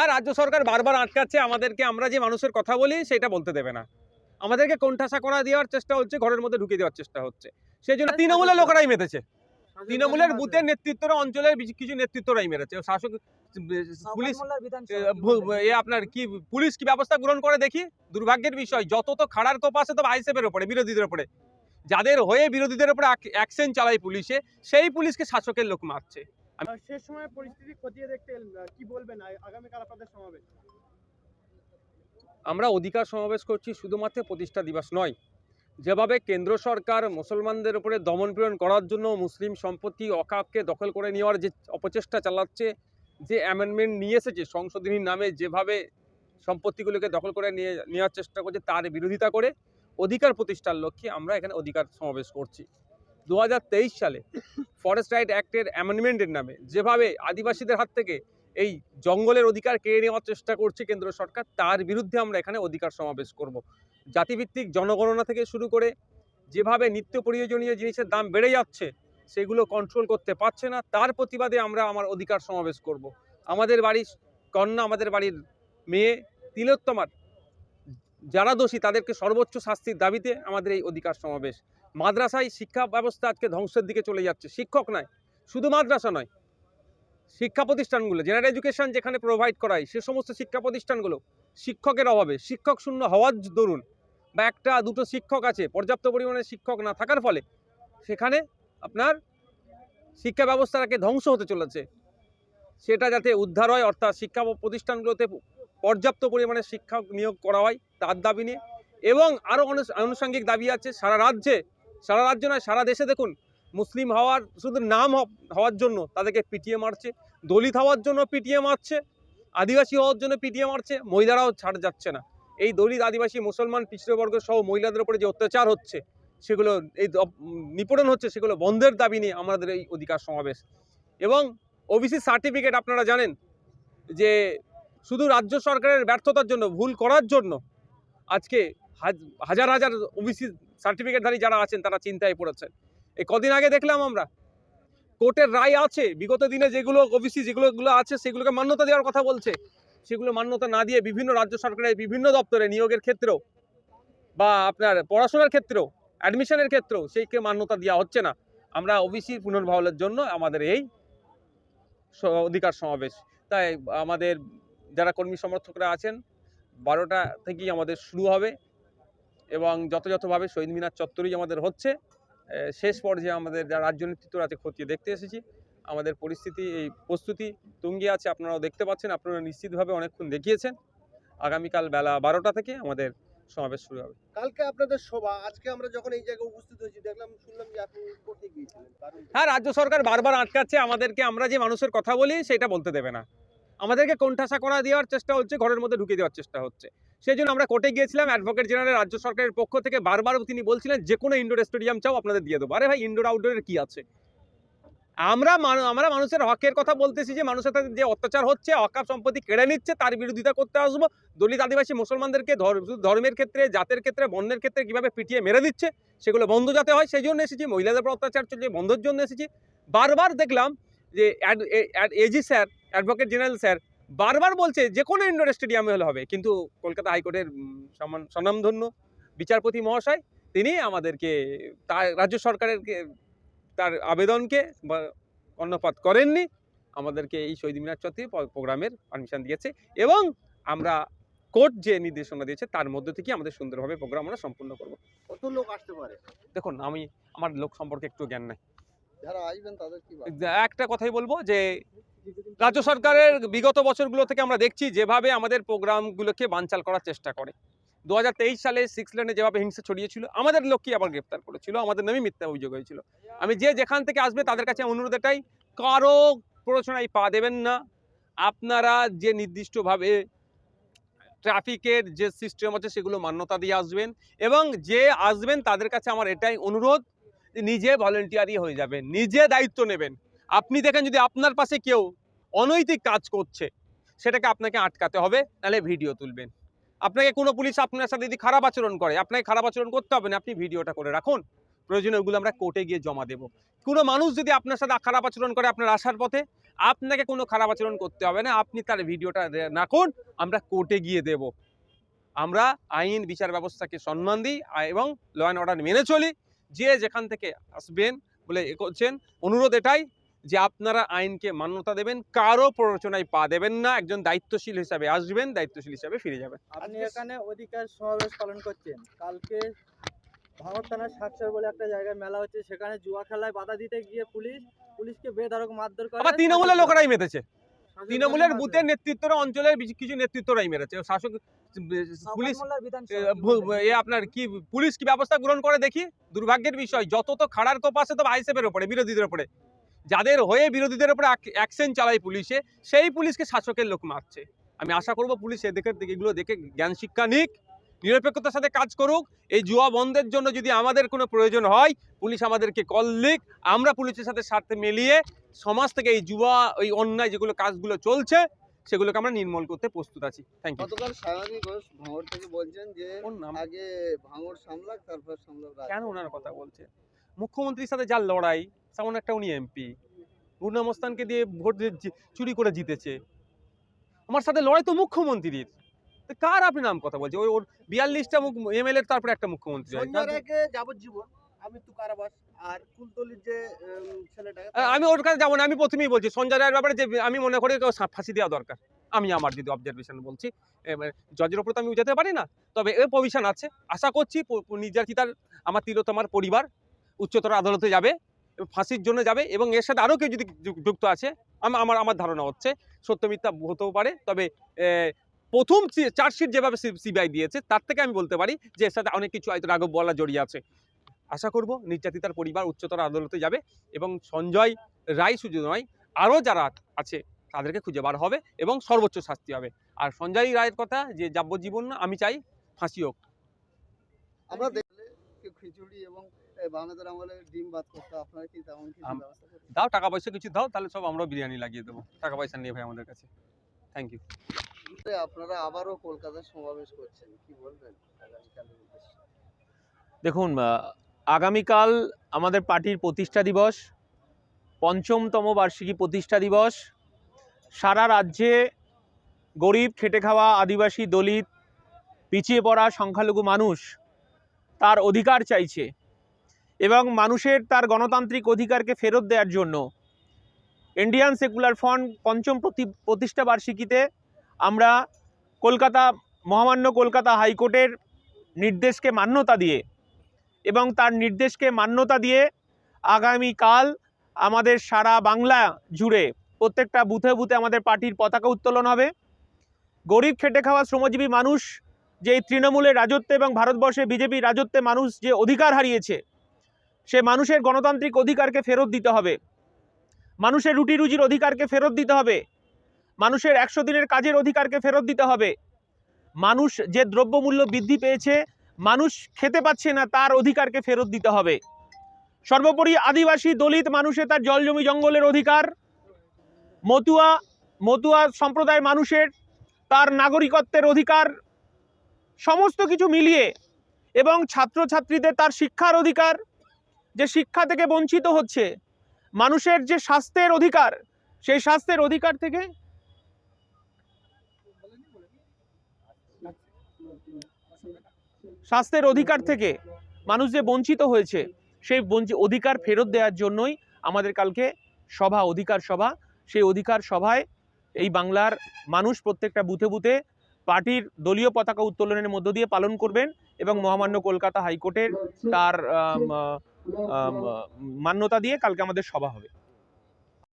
হ্যাঁ রাজ্য সরকার বারবার আটকাচ্ছে আমাদেরকে আমরা যে মানুষের কথা বলি সেটা বলতে দেবে না। আমাদেরকে কোণঠাসা করা দেওয়ার চেষ্টা হচ্ছে ঘরের মধ্যে ঢুকিয়ে দেওয়ার চেষ্টা হচ্ছে। সেই জন্য তৃণমূলের লোকেরাই মেতেছে। তৃণমূলের বুথের নেতৃত্বরা অঞ্চলের কিছু নেতৃত্বরাই মেরেছে। শাসক পুলিশ এ, আপনার কি পুলিশ কি ব্যবস্থা গ্রহণ করে দেখি? দুর্ভাগ্যের বিষয় যত তো খাড়ার কোপ আছে তো আইসেফের ওপরে বিরোধীদের উপরে যাদের হয়ে বিরোধীদের উপরে অ্যাকশন চালায় পুলিশে সেই পুলিশকে শাসকের লোক মারছে। সময় পরিস্থিতি খতিয়ে দেখতে কি বলবেন? আগামীকাল আপনাদের সমাবেশ? আমরা অধিকার সমাবেশ করছি শুধুমাত্র প্রতিষ্ঠা দিবস নয়। যেভাবে কেন্দ্র সরকার মুসলমানদের উপরে দমনপীড়ন করার জন্য মুসলিম সম্পত্তি অকাপকে দখল করে নেওয়ার যে অপচেষ্টা চালাচ্ছে যে অ্যামেন্ডমেন্ট নিয়ে এসেছে সংশোধনীর নামে যেভাবে সম্পত্তিগুলোকে দখল করে নিয়ে নেওয়ার চেষ্টা করছে তার বিরোধিতা করে অধিকার প্রতিষ্ঠার লক্ষ্যে আমরা এখানে অধিকার সমাবেশ করছি। দু হাজার তেইশ সালে ফরেস্ট রাইট অ্যাক্টের অ্যামেন্ডমেন্টের নামে যেভাবে আদিবাসীদের হাত থেকে এই জঙ্গলের অধিকার কেড়ে নেওয়ার চেষ্টা করছে কেন্দ্র সরকার, তার বিরুদ্ধে আমরা এখানে অধিকার সমাবেশ করব। জাতিভিত্তিক জনগণনা থেকে শুরু করে যেভাবে নিত্য প্রয়োজনীয় জিনিসের দাম বেড়ে যাচ্ছে, সেগুলো কন্ট্রোল করতে পারছে না, তার প্রতিবাদে আমরা আমার অধিকার সমাবেশ করব। আমাদের বাড়ির কন্যা, আমাদের বাড়ির মেয়ে তিলোত্তমার যারা দোষী তাদেরকে সর্বোচ্চ শাস্তির দাবিতে আমাদের এই অধিকার সমাবেশ। মাদ্রাসায় শিক্ষা ব্যবস্থা আজকে ধ্বংসের দিকে চলে যাচ্ছে। শিক্ষক নয়, শুধু মাদ্রাসা নয়, শিক্ষা প্রতিষ্ঠানগুলো জেনারেল এডুকেশন যেখানে প্রোভাইড করায়, সে সমস্ত শিক্ষা প্রতিষ্ঠানগুলো শিক্ষকের অভাবে, শিক্ষক শূন্য হওয়ার দরুন বা একটা, দুটো শিক্ষক আছে, পর্যাপ্ত পরিমাণে শিক্ষক না থাকার ফলে সেখানে আপনার শিক্ষা ব্যবস্থাটাকে ধ্বংস হতে চলেছে। সেটা যাতে উদ্ধার হয়, অর্থাৎ শিক্ষা প্রতিষ্ঠানগুলোতে পর্যাপ্ত পরিমাণে শিক্ষক নিয়োগ করা হয় তার দাবি নিয়ে। এবং আরও আনুষঙ্গিক দাবি আছে, সারা রাজ্যে, সারা রাজ্য নয়, সারা দেশে দেখুন, মুসলিম হওয়ার, শুধু নাম হওয়ার জন্য তাদেরকে পিটিয়ে মারছে, দলিত হওয়ার জন্য পিটিয়ে মারছে, আদিবাসী হওয়ার জন্য পিটিয়ে মারছে, মহিলারাও ছাড় যাচ্ছে না। এই দলিত আদিবাসী, মুসলমান পিছিয়ে সহ মহিলাদের উপরে যে অত্যাচার হচ্ছে, সেগুলো, এই নিপীড়ন হচ্ছে, সেগুলো বন্ধের দাবি নিয়ে আমাদের এই অধিকার সমাবেশ। এবং ওবিসি সার্টিফিকেট আপনারা জানেন যে শুধু রাজ্য সরকারের ব্যর্থতার জন্য, ভুল করার জন্য আজকে হাজ- হাজার হাজার ওবিসি সার্টিফিকেটধারী যারা আছেন, তারা চিন্তায় পড়েছেন। এই কদিন আগে দেখলাম আমরা, কোর্টের রায় আছে, বিগত দিনে যেগুলো ওবিসি যেগুলো গুলো আছে, সেগুলোকে মান্যতা দেওয়ার কথা বলছে। সেগুলো মান্যতা না দিয়ে বিভিন্ন রাজ্য সরকারের বিভিন্ন দপ্তরে নিয়োগের ক্ষেত্রেও বা আপনার পড়াশোনার ক্ষেত্রেও, অ্যাডমিশনের ক্ষেত্রেও সেইকে মান্যতা দেওয়া হচ্ছে না। আমরা ওবিসি পুনর্বহালের জন্য আমাদের এই অধিকার সমাবেশ, তাই আমাদের যারা কর্মী সমর্থকরা আছেন বারোটা থেকেই আমাদের শুরু হবে এবং যথাযথভাবে শহীদ মিনার চত্বরেই আমাদের হচ্ছে শেষ পর্যায়ে আমাদের যারা রাজ্য নেতৃত্ব আছে খতিয়ে দেখতে এসেছি। আমাদের পরিস্থিতি এই প্রস্তুতি তুঙ্গে আছে আপনারাও দেখতে পাচ্ছেন আপনারা নিশ্চিতভাবে অনেকক্ষণ দেখিয়েছেন। আগামীকাল বেলা বারোটা থেকে আমাদের সমাবেশ শুরু হবে। কালকে আপনাদের সভা আজকে আমরা যখন এই জায়গায় উপস্থিত হয়েছি দেখলাম শুনলাম যে আপনি কোর্টে গিয়েছিলেন। হ্যাঁ রাজ্য সরকার বারবার আটকাচ্ছে আমাদেরকে আমরা যে মানুষের কথা বলি সেটা বলতে দেবে না। আমাদেরকে কোণঠাসা করা দেওয়ার চেষ্টা হচ্ছে, ঘরের মধ্যে ঢুকিয়ে দেওয়ার চেষ্টা হচ্ছে। সেই জন্য আমরা কোর্টে গিয়েছিলাম অ্যাডভোকেট জেনারেল রাজ্য সরকারের পক্ষ থেকে বারবার তিনি বলছিলেন, যে কোনো ইনডোর স্টেডিয়াম চাও, আপনাদের দিয়ে দেবো। আরে ভাই ইনডোর আউটডোরের কি আছে? আমরা আমরা মানুষের হকের কথা বলতেছি যে, মানুষের যে অত্যাচার হচ্ছে, অকাপ সম্পত্তি কেড়ে নিচ্ছে, তার বিরোধিতা করতে আসব। দলিত আদিবাসী মুসলমানদেরকে ধর- ধর্মের ক্ষেত্রে, জাতের ক্ষেত্রে বর্ণের ক্ষেত্রে কীভাবে পিটিয়ে মেরে দিচ্ছে, সেগুলো বন্ধ যাতে হয়, সেই জন্য এসেছি। মহিলাদের অত্যাচার চলছে, বন্ধের জন্য এসেছি। বারবার দেখলাম যে AG sir advocate general sir বারবার বলছে যে কোনো ইনডোর স্টেডিয়ামে হলে হবে। কিন্তু কলকাতা হাইকোর্টের সম্মান স্বনামধন্য বিচারপতি মহাশয় তিনি আমাদেরকে তার রাজ্য সরকারের তার আবেদনকে বা কর্ণপাত করেননি। আমাদেরকে এই শহীদ মিনার চত্বরে প্রোগ্রামের পারমিশন দিয়েছে এবং আমরা কোর্ট যে নির্দেশনা দিয়েছে তার মধ্যে থেকে আমাদের সুন্দরভাবে প্রোগ্রাম আমরা সম্পূর্ণ করব। কত লোক আসতে পারে? দেখুন আমি আমার লোক সম্পর্কে একটু জ্ঞান নাই। যারা আসবেন তাদের কি একটা কথাই বলব যে রাজ্য সরকারের বিগত বছরগুলো থেকে আমরা দেখছি যেভাবে আমাদের প্রোগ্রামগুলোকে বানচাল করার চেষ্টা করে। দু হাজার তেইশ সালে সিক্স লেনে যেভাবে হিংসা ছড়িয়েছিল, আমাদের লোককে আবার গ্রেপ্তার করেছিল, আমাদের নামে মিথ্যা অভিযোগ হয়েছিল। আমি যে যেখান থেকে আসবে তাদের কাছে অনুরোধ এটাই, কারও প্ররোচনায় পা দেবেন না। আপনারা যে নির্দিষ্টভাবে ট্রাফিকের যে সিস্টেম আছে সেগুলো মান্যতা দিয়ে আসবেন এবং যে আসবেন তাদের কাছে আমার এটাই অনুরোধ নিজে ভলেন্টিয়ারই হয়ে যাবেন, নিজে দায়িত্ব নেবেন। আপনি দেখেন যদি আপনার পাশে কেউ অনৈতিক কাজ করছে, সেটাকে আপনাকে আটকাতে হবে নাহলে ভিডিও তুলবেন। আপনাকে কোনো পুলিশ আপনার সাথে যদি খারাপ আচরণ করে, আপনাকে খারাপ আচরণ করতে হবে না, আপনি ভিডিওটা করে রাখুন। প্রয়োজনে ওগুলো আমরা কোর্টে গিয়ে জমা দেব। কোনো মানুষ যদি আপনার সাথে খারাপ আচরণ করে আপনার আসার পথে, আপনাকে কোনো খারাপ আচরণ করতে হবে না, আপনি তার ভিডিওটা রাখুন, আমরা কোর্টে গিয়ে দেব। আমরা আইন, বিচার ব্যবস্থাকে সম্মান দিই এবং ল অ্যান্ড অর্ডার মেনে চলি। যে যেখান থেকে আসবেন বলে এ করছেন, অনুরোধ এটাই যে আপনারা আইনকে মান্যতা দেবেন কারও প্ররোচনায় পা দেবেন না একজন দায়িত্বশীল হিসাবে আসবেন দায়িত্বশীল হিসাবে ফিরে যাবেন। আপনি এখানে অধিকার সমাবেশ পালন করছেন। কালকে ভাঙর থানার সাক্ষর বলে একটা জায়গায় মেলা হচ্ছে সেখানে জুয়া খেলায় বাধা দিতে গিয়ে পুলিশ পুলিশকে বেধড়ক মারধর করে আবার তৃণমূলের লোকেরাই মেতেছে তৃণমূলের বুথের নেতৃত্বরা অঞ্চলের কিছু নেতৃত্বরাই মেরেছে। শাসক পুলিশ এ, আপনার কি পুলিশ কি ব্যবস্থা গ্রহণ করে দেখি? দুর্ভাগ্যের বিষয় যত তো খাড়ার কোপ আছে তো আইসেফের ওপরে বিরোধীদের ওপরে। যাদের হয়ে বিরোধীদের উপরে অ্যাকশন চালায় পুলিশে সেই পুলিশকে শাসকের লোক মারছে। আমি আশা করব পুলিশ এদিকে এগুলো দেখে জ্ঞান শিক্ষা নিক নিরপেক্ষতার সাথে কাজ করুক। এই জুয়া বন্ধের জন্য যদি আমাদের কোনো প্রয়োজন হয় পুলিশ আমাদেরকে কল লিক। আমরা পুলিশের সাথে স্বার্থে মিলিয়ে সমাজ থেকে এই জুয়া ওই অন্যায় যেগুলো কাজগুলো চলছে সেগুলোকে আমরা নির্মূল করতে প্রস্তুত আছি। থ্যাংক ইউ গতকাল সায়নী ঘোষ ভাঙড় থেকে বলছেন যে আগে ভাঙড় সামলাক তারপর সামলাক কেন ওনার কথা বলছে মুখ্যমন্ত্রীর সাথে যার লড়াই তেমন একটা উনি এমপি গুরনাম মোস্তানকে দিয়ে ভোট চুরি করে জিতেছে। আমার সাথে লড়াই তো মুখ্যমন্ত্রীর। কার আপনি নাম কথা বলছে ওই ওর বিয়াল্লিশটা এমএলএ তারপরে একটা মুখ্যমন্ত্রী যাবজ্জীবন কারাবাস আর কুলতলির যে উম, আমি ওর কাছে যাব না আমি প্রথমেই বলছি সঞ্জয় রায়ের ব্যাপারে যে আমি মনে করি ফাঁসি দেওয়া দরকার। আমি আমার যদি অবজারভেশন বলছি জজের ওপর তো আমি যেতে পারি না। তবে এ পজিশন আছে। আশা করছি নির্যাতিতার আমার তিলোত্তমার পরিবার উচ্চতর আদালতে যাবে ফাঁসির জন্য যাবে, এবং এর সাথে আরও কেউ যদি যুক- যুক্ত আছে, আম- আমার আমার ধারণা হচ্ছে সত্য মিথ্যা হতেও পারে, তবে প্রথম চার্জশিট যেভাবে সিবিআই দিয়েছে, তার থেকে আমি বলতে পারি যে এর সাথে অনেক কিছু হয়তো রাঘব বলা জড়িয়ে আছে। আশা করব নির্যাতিতার পরিবার উচ্চতর আদালতে যাবে, এবং সঞ্জয় রায় শুধু নয়, আরও যারা আছে তাদেরকে খুঁজে বার হবে, এবং সর্বোচ্চ শাস্তি হবে। আর সঞ্জয় রায়ের কথা যে যাবজ্জীবন আমি চাই ফাঁসি হোক। আমরা দেখলে খিচুড়ি এবং বাংলাদেশের আমলে ডিম ভাত করতো আপনারা কি তেমন কিছু ব্যবস্থা করেন? দাও টাকা পয়সা কিছু দাও তাহলে সব আমরাও বিরিয়ানি লাগিয়ে দেবো। টাকা পয়সা নিয়ে ভাই আমাদের কাছে। থ্যাংক ইউ আপনারা আবারও কলকাতায় সমাবেশ করছেন কি বলবেন দেখুন আগামীকাল আমাদের পার্টির প্রতিষ্ঠা দিবস পঞ্চমতম বার্ষিকী প্রতিষ্ঠা দিবস। সারা রাজ্যে গরিব খেটে খাওয়া আদিবাসী দলিত পিছিয়ে পড়া সংখ্যালঘু মানুষ তার অধিকার চাইছে। এবং মানুষের তার গণতান্ত্রিক অধিকারকে ফেরত দেওয়ার জন্য। ইন্ডিয়ান সেকুলার ফ্রন্ট পঞ্চম প্রতি- প্রতিষ্ঠা বার্ষিকীতে আমরা কলকাতা মহামান্য কলকাতা হাইকোর্টের নির্দেশকে মান্যতা দিয়ে এবং তার নির্দেশকে মান্যতা দিয়ে আগামীকাল আমাদের সারা বাংলা জুড়ে প্রত্যেকটা বুথে বুথে আমাদের পার্টির পতাকা উত্তোলন হবে। গরিব খেটে খাওয়া শ্রমজীবী মানুষ যে তৃণমূলের রাজত্বে এবং ভারতবর্ষে বিজেপি রাজত্বে মানুষ যে অধিকার হারিয়েছে সে মানুষের গণতান্ত্রিক অধিকারকে ফেরত দিতে হবে। মানুষের রুটি রুজির অধিকারকে ফেরত দিতে হবে। মানুষের একশো দিনের কাজের অধিকারকে ফেরত দিতে হবে। মানুষ যে দ্রব্যমূল্য বৃদ্ধি পেয়েছে, মানুষ খেতে পাচ্ছে না, তার অধিকারকে ফেরত দিতে হবে। সর্বোপরি আদিবাসী দলিত মানুষের তার জল জমি জঙ্গলের অধিকার। মতুয়া মতুয়া সম্প্রদায়ের মানুষের তার নাগরিকত্বের অধিকার। সমস্ত কিছু মিলিয়ে এবং ছাত্রছাত্রীদের তার শিক্ষার অধিকার। যে শিক্ষা থেকে বঞ্চিত হচ্ছে, মানুষের যে স্বাস্থ্যের অধিকার, সেই স্বাস্থ্যের অধিকার থেকে স্বাস্থ্যের অধিকার থেকে মানুষ যে বঞ্চিত হয়েছে, সেই বঞ্চি, অধিকার ফেরত দেওয়ার জন্যই আমাদের কালকে সভা, অধিকার সভা। সেই অধিকার সভায় এই বাংলার মানুষ প্রত্যেকটা বুথে বুথে পার্টির দলীয় পতাকা উত্তোলনের মধ্য দিয়ে পালন করবেন এবং মহামান্য কলকাতা হাইকোর্টের তার মান্যতা দিয়ে কালকে আমাদের সভা হবে।